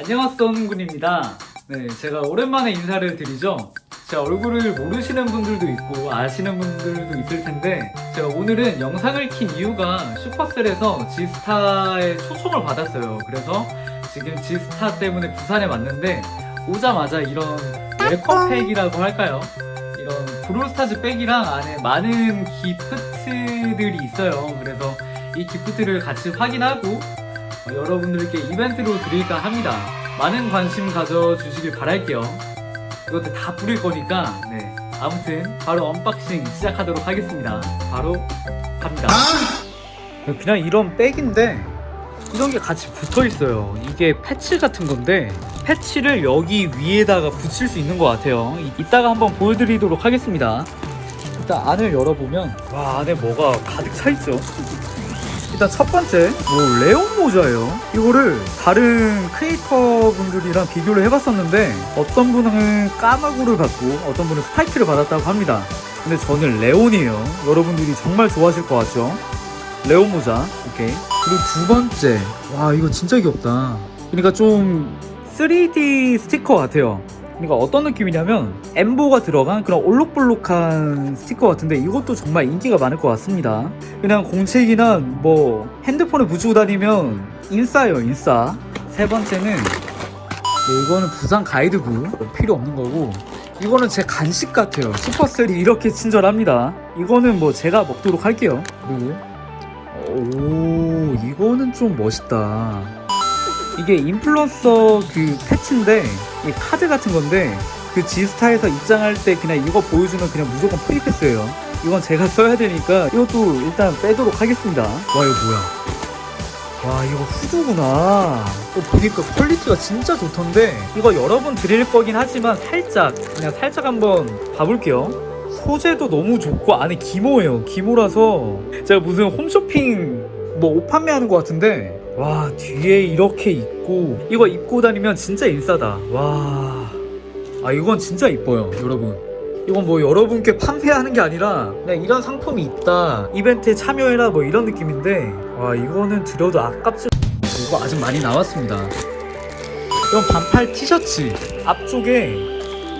안녕하세요 홍군입니다. 네, 제가 오랜만에 인사를 드리죠. 제 얼굴을 모르시는 분들도 있고 아시는 분들도 있을 텐데 제가 오늘은 영상을 킨 이유가 슈퍼셀에서 지스타의 초청을 받았어요. 그래서 지금 지스타 때문에 부산에 왔는데 오자마자 이런 웰컴팩이라고 할까요? 이런 브롤스타즈 백이랑 안에 많은 기프트들이 있어요. 그래서 이 기프트를 같이 확인하고 어, 여러분들께 이벤트로 드릴까 합니다. 많은 관심 가져주시길 바랄게요. 이것도 다 뿌릴 거니까, 네. 아무튼, 바로 언박싱 시작하도록 하겠습니다. 바로 갑니다. 그냥 이런 백인데, 이런 게 같이 붙어 있어요. 이게 패치 같은 건데, 패치를 여기 위에다가 붙일 수 있는 것 같아요. 이- 이따가 한번 보여드리도록 하겠습니다. 일단 안을 열어보면, 와, 안에 뭐가 가득 차 있죠? 일단 첫 번째 뭐 레온 모자예요. 이거를 다른 크리에이터 분들이랑 비교를 해봤었는데 어떤 분은 까마구를 받고 어떤 분은 스파이크를 받았다고 합니다. 근데 저는 레온이에요. 여러분들이 정말 좋아하실 것 같죠? 레온 모자. 오케이. 그리고 두 번째. 와 이거 진짜 귀엽다. 그러니까 좀 3D 스티커 같아요 그러니까 어떤 느낌이냐면 엠보가 들어간 그런 올록볼록한 스티커 같은데 이것도 정말 인기가 많을 것 같습니다. 그냥 공책이나 뭐 핸드폰에 붙이고 다니면 인싸예요 인싸. 세 번째는 네, 이거는 부산 가이드북 필요 없는 거고 이거는 제 간식 같아요. 슈퍼셀이 이렇게 친절합니다. 이거는 뭐 제가 먹도록 할게요. 그리고 오 이거는 좀 멋있다. 이게 인플루언서 그 패치인데 이 카드 같은 건데 그 지스타에서 입장할 때 그냥 이거 보여주면 그냥 무조건 프리패스예요. 이건 제가 써야 되니까 이것도 일단 빼도록 하겠습니다. 와 이거 뭐야? 와 이거 후드구나. 또 보니까 퀄리티가 진짜 좋던데 이거 여러 번 드릴 거긴 하지만 살짝 그냥 살짝 한번 봐볼게요. 소재도 너무 좋고 안에 기모예요. 기모라서 제가 무슨 홈쇼핑 뭐 옷 판매하는 것 같은데 와 뒤에 이렇게 있고 이거 입고 다니면 진짜 인싸다. 와. 아 이건 진짜 이뻐요 여러분. 이건 뭐 여러분께 판매하는 게 아니라 그냥 이런 상품이 있다. 이벤트에 참여해라 뭐 이런 느낌인데 와 이거는 드려도 아깝지. 이거 아직 많이 나왔습니다. 이건 반팔 티셔츠. 앞쪽에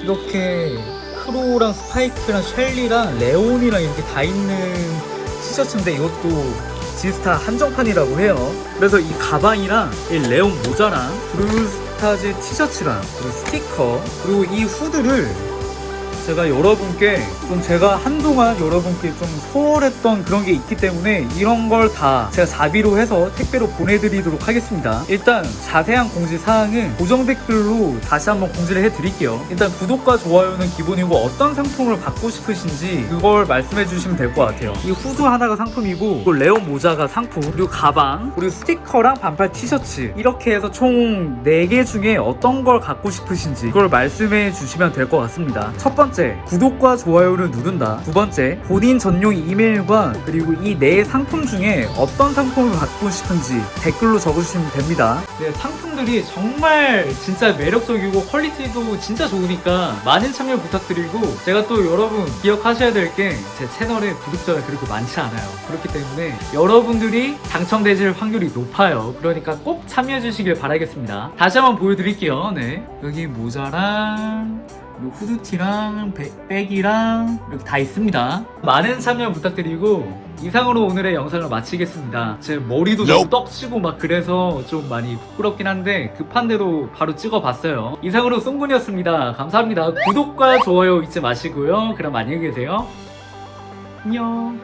이렇게 크로랑 스파이크랑 셸리랑 레온이랑 이렇게 다 있는 티셔츠인데 이것도 지스타 한정판이라고 해요. 그래서 이 가방이랑 이 레온 모자랑 브루스타즈 티셔츠랑 그리고 스티커 그리고 이 후드를 제가 여러분께 좀 제가 한동안 여러분께 좀 소홀했던 그런 게 있기 때문에 이런 걸 다 제가 자비로 해서 택배로 보내드리도록 하겠습니다. 일단 자세한 공지 사항은 고정 댓글로 다시 한번 공지를 해드릴게요. 일단 구독과 좋아요는 기본이고 어떤 상품을 받고 싶으신지 그걸 말씀해 주시면 될 것 같아요. 이 후드 하나가 상품이고 그리고 레온 모자가 상품 그리고 가방 그리고 스티커랑 반팔 티셔츠 이렇게 해서 총 4개 중에 어떤 걸 갖고 싶으신지 그걸 말씀해 주시면 될 것 같습니다. 첫 번째 구독과 좋아요를 누른다. 두 번째 본인 전용 이메일과 그리고 이 네 상품 중에 어떤 상품을 받고 싶은지 댓글로 적어주시면 됩니다. 네, 상품들이 정말 진짜 매력적이고 퀄리티도 진짜 좋으니까 많은 참여 부탁드리고 제가 또 여러분 기억하셔야 될 게 제 채널에 구독자가 그렇게 많지 않아요. 그렇기 때문에 여러분들이 당첨되실 확률이 높아요. 그러니까 꼭 참여해 주시길 바라겠습니다. 다시 한번 보여드릴게요. 네. 여기 모자랑 그리고 후드티랑 배, 백이랑 이렇게 다 있습니다. 많은 참여 부탁드리고 이상으로 오늘의 영상을 마치겠습니다. 제 머리도 좀 떡치고 막 그래서 좀 많이 부끄럽긴 한데 급한대로 바로 찍어봤어요. 이상으로 송군이었습니다. 감사합니다. 구독과 좋아요 잊지 마시고요. 그럼 안녕히 계세요. 안녕.